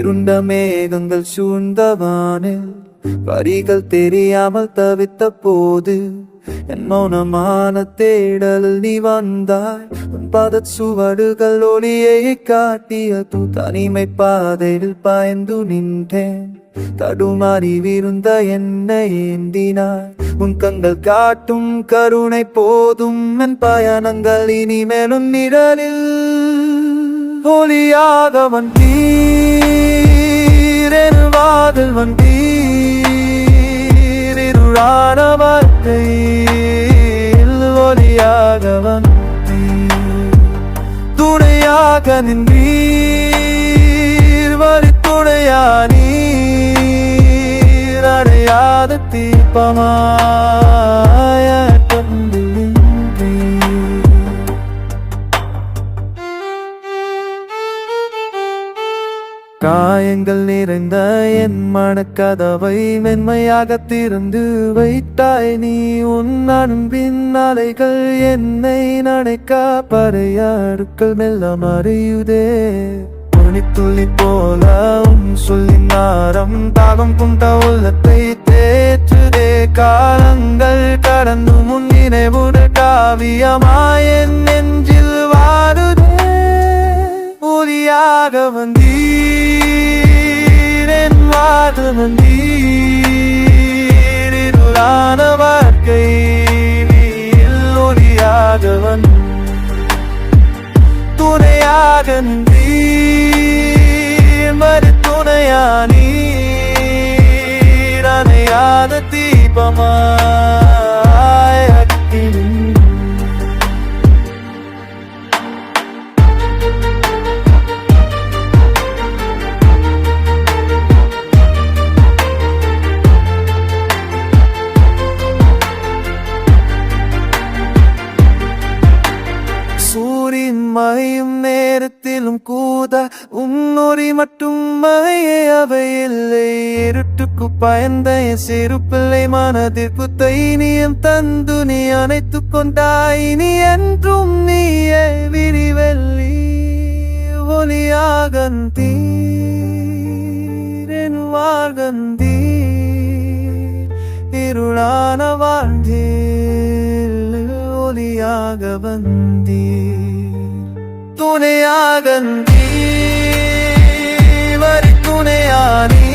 இருண்ட மேகங்கள் சூழ்ந்தவானில் வரிகள் தெரியாமல் தவித்த போது என் மௌனமான தேடல் நீ வந்தாய். உன் பாத சுவடுகள் ஒளியை காட்டியது தனிமை பாதையில் பாய்ந்து நின்றேன். தடுமாறி விருந்த என்னை ஏந்தினாய். உன் கண்கள் காட்டும் கருணை போதும். என் பயணங்கள் இனிமேலும் நிழலில் ஒளியாக வந்தீர் என் வாதில் வந்தீர் இருளான துணையாக நின்றீர் வரி துணையா நீர் அடையாத தீபமாய காயங்கள் நிறைந்த என் மனக்கதவை மென்மையாக திறந்து வைத்தாய். நீ உன் அன்பின் அலைகள் என்னை நனைக்க பறையாடுக்கள் மெல்ல மறையுதே துளி போல உன் சொல்லின் நாரம் தாகம் கொண்ட உள்ளத்தை தேற்றுதே. காலங்கள் கடந்து முன் நினைவுட காவியமாய் என் நெஞ்சில் வாருதே. ஒளியாக வந்து வாது வந்தீர் வாழ்க்கை நீல் ஒளியாக துணையாக நீ மறு துணையா நீர் தீபமா? சூரியன் மறையும் நேரத்திலும் கூத உன்னொறி மட்டும் மழையே அவை இல்லை. இருட்டுக்கு பயந்த என் சிறு பிள்ளை மனதிற்கு தைனியம் தந்து நீ அணைத்துக் கொண்டாய். நீ என்றும் நீயே விரிவெல்லி ஒளியாகந்தீர் வாழ்கந்தீர் இருளான வாழ்ந்தீர் ஒளியாக வந்தீர். துணையாக நீ வரி துணையா நீ